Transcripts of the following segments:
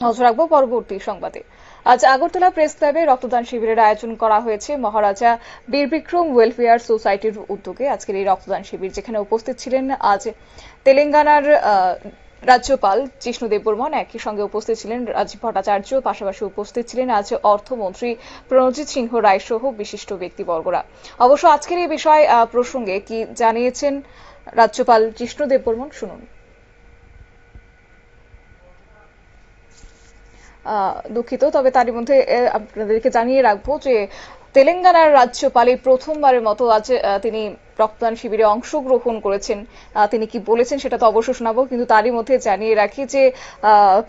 নজর রাখব পরবর্তী সংবাদে। আজ আগরতলা প্রেস ক্লাবে রক্তদান শিবিরের আয়োজন করা হয়েছে মহারাজা বীরবিক্রম ওয়েলফেয়ার সোসাইটির উদ্যোগে। আজকের এই রক্তদান শিবির যেখানে উপস্থিত ছিলেন আজ তেলেঙ্গানার রাজ্যপাল জিষ্ণু দেববর্মন, একই সঙ্গে উপস্থিত ছিলেন রাজীব ভট্টাচার্য, পাশাপাশি উপস্থিত ছিলেন আজ অর্থমন্ত্রী প্রণজিৎ সিংহ রায় সহ বিশিষ্ট ব্যক্তিবর্গরা। অবশ্য আজকের এই বিষয় প্রসঙ্গে কি জানিয়েছেন রাজ্যপাল জিষ্ণু দেববর্মন, শুনুন। দুঃখিত। তবে তারই মধ্যে আপনাদেরকে জানিয়ে রাখব যে তেলেঙ্গানার রাজ্যপাল প্রথমবারের মতো আজ তিনি রক্তদান শিবিরে অংশগ্রহণ করেছেন। তিনি কি বলেছেন সেটা তো অবশ্য শোনাবো, কিন্তু তারই মধ্যে জানিয়ে রাখি যে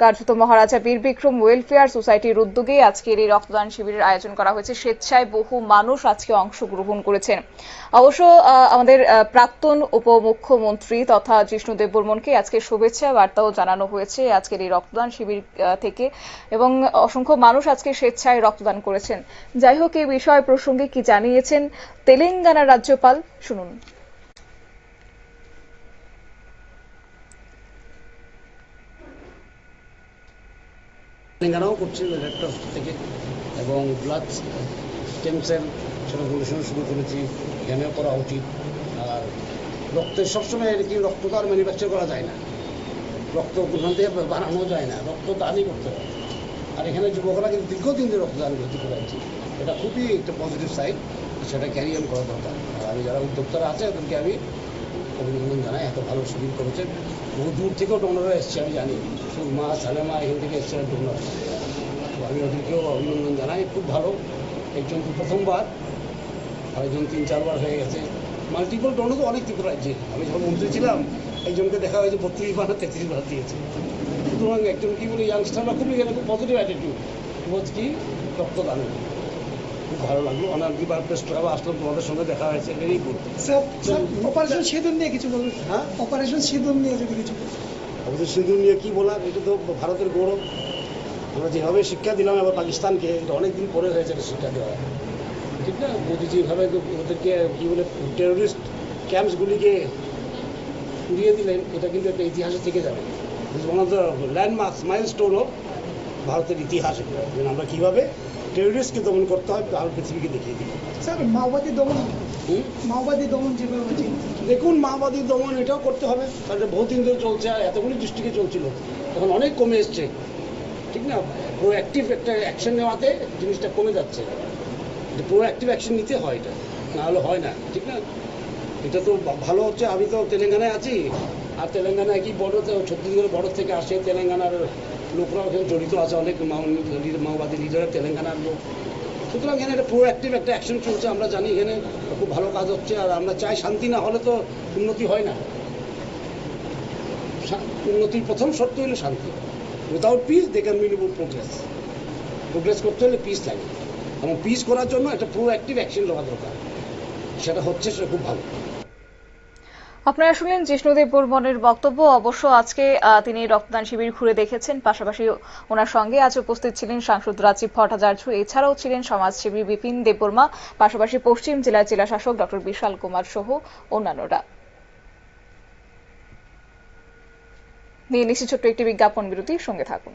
কার্যত মহারাজা বীর বিক্রম ওয়েলফেয়ার সোসাইটির উদ্যোগে আজকের এই রক্তদান শিবিরের আয়োজন করা হয়েছে। স্বেচ্ছায় বহু মানুষ আজকে অংশগ্রহণ করেছেন। অবশ্য আমাদের প্রাক্তন উপমুখ্যমন্ত্রী তথা জিষ্ণু দেববর্মনকে আজকে শুভেচ্ছা বার্তাও জানানো হয়েছে আজকের এই রক্তদান শিবির থেকে এবং অসংখ্য মানুষ আজকে স্বেচ্ছায় রক্তদান করেছেন। যাই হোক এই বিষয় প্রসঙ্গে কি জানিয়েছেন তেলেঙ্গানার রাজ্যপাল শুনুন থেকে এবং ব্লাড সেটা গবেষণা শুরু করেছি করা উচিত। আর রক্তের সবসময় এরকম রক্ত তো আর ম্যানুফ্যাকচার করা যায় না। রক্ত থেকে বানানো যায় না, রক্ত দানই করতে আর এখানে যুবকরা কিন্তু দীর্ঘদিন ধরে রক্তদান করতে করেছি এটা খুবই একটা পজিটিভ সাইড সেটা ক্যারি অন করা দরকার আর আমি যারা উদ্যোক্তারা আছে, তাদেরকে আমি অভিনন্দন জানাই, এত ভালো শিবির করেছেন। বহু দূর থেকেও ডোনাররা এসছে, আমি জানি। সুরমা, সালেমা, এখান থেকে এসছে ডোনার তো আমি ওদেরকেও অভিনন্দন জানাই, খুব ভালো। একজন তো প্রথমবার, আরেকজন তিন, চারবার হয়ে গেছে। মাল্টিপল ডোনও তো অনেক ত্রিপুরা রাজ্যে। আমি যখন মন্ত্রী ছিলাম, একজনকে দেখা হয়েছে, বত্রিশ বার, তেত্রিশ বার দিয়েছে। সুতরাং একজন কি বলে ইয়াংস্টাররা খুবই এখানে খুব পজিটিভ অ্যাটিটিউড বোধ কি? রক্তদান। খুব ভালো লাগল। অনার দুবার প্রেস ক্লাবে আসলাম তোমাদের সঙ্গে দেখা হয়েছে ভেরি গুড স্যার অপারেশন সিঁদুর নিয়ে কিছু বলুন। হ্যাঁ? অপারেশন সিঁদুর নিয়ে যদি কিছু বলুন। আমাদের নিয়ে কী বলার? এটা তো ভারতের গৌরব। আমরা যেভাবে শিক্ষা দিলাম এবার পাকিস্তানকে এটা অনেক দিন পরে হয়েছে এটা শিক্ষা দেওয়া। ঠিক না? মোদিজি এভাবে ওদেরকে কী বলে টেরোরিস্ট ক্যাম্পসগুলিকে উড়িয়ে দিলেন এটা কিন্তু একটা ইতিহাসে থেকে যাবে। One of the landmarks milestone of ভারতের ইতিহাস। আমরা কীভাবে টেরোরিস্টকে দমন করতে হয় আর পৃথিবীকে দেখিয়ে দিই স্যার মাওবাদী দমন? মাওবাদী দমন যেভাবে দেখুন মাওবাদী দমন এটাও করতে হবে। কারণ এটা বহুদিন ধরে চলছে আর এতগুলি ডিস্ট্রিক্টে চলছিল। এখন অনেক কমে এসছে। ঠিক না? প্রোঅ্যাক্টিভ একটা অ্যাকশন নেওয়াতে জিনিসটা কমে যাচ্ছে। প্রোঅ্যাক্টিভ অ্যাকশন নিতে হয় এটা। না হলে হয় না। ঠিক না? এটা তো ভালো হচ্ছে। আমি তো তেলেঙ্গানায় আছি। আর তেলেঙ্গানায় কি বড় ছত্তিশগড়ের বড় থেকে আসে তেলেঙ্গানার লোকরাও এখানে জড়িত আছে, অনেক মাও- মাওবাদী লিডার তেলেঙ্গানার লোক। সুতরাং এখানে একটা প্রোঅ্যাক্টিভ একটা অ্যাকশন চলছে, আমরা জানি এখানে খুব ভালো কাজ হচ্ছে, আর আমরা চাই শান্তি না হলে তো উন্নতি হয় না। উন্নতির প্রথম শর্ত হলো শান্তি। Without peace they can minimum progress progress করতে হলে পিস লাগে। এবং পিস করার জন্য একটা প্রোঅ্যাক্টিভ অ্যাকশন নেওয়া দরকার। সেটা হচ্ছে, সেটা খুব ভালো। আপনারা শুনলেন জিষ্ণুদেব বর্মনের বক্তব্য। অবশ্য আজকে তিনি রক্তদান শিবির ঘুরে দেখেছেন। পাশাপাশি ওনার সঙ্গে আজ উপস্থিত ছিলেন সাংসদ রাজীব ভট্টাচার্য। এছাড়াও ছিলেন সমাজসেবী বিপিন দেববর্মা, পাশাপাশি পশ্চিম জেলার জেলা শাসক ডক্টর বিশাল কুমার সহ অন্যান্যরা। নিয়ে নিচ্ছি ছোট্ট একটি বিজ্ঞাপন বিরতির সঙ্গে থাকুন।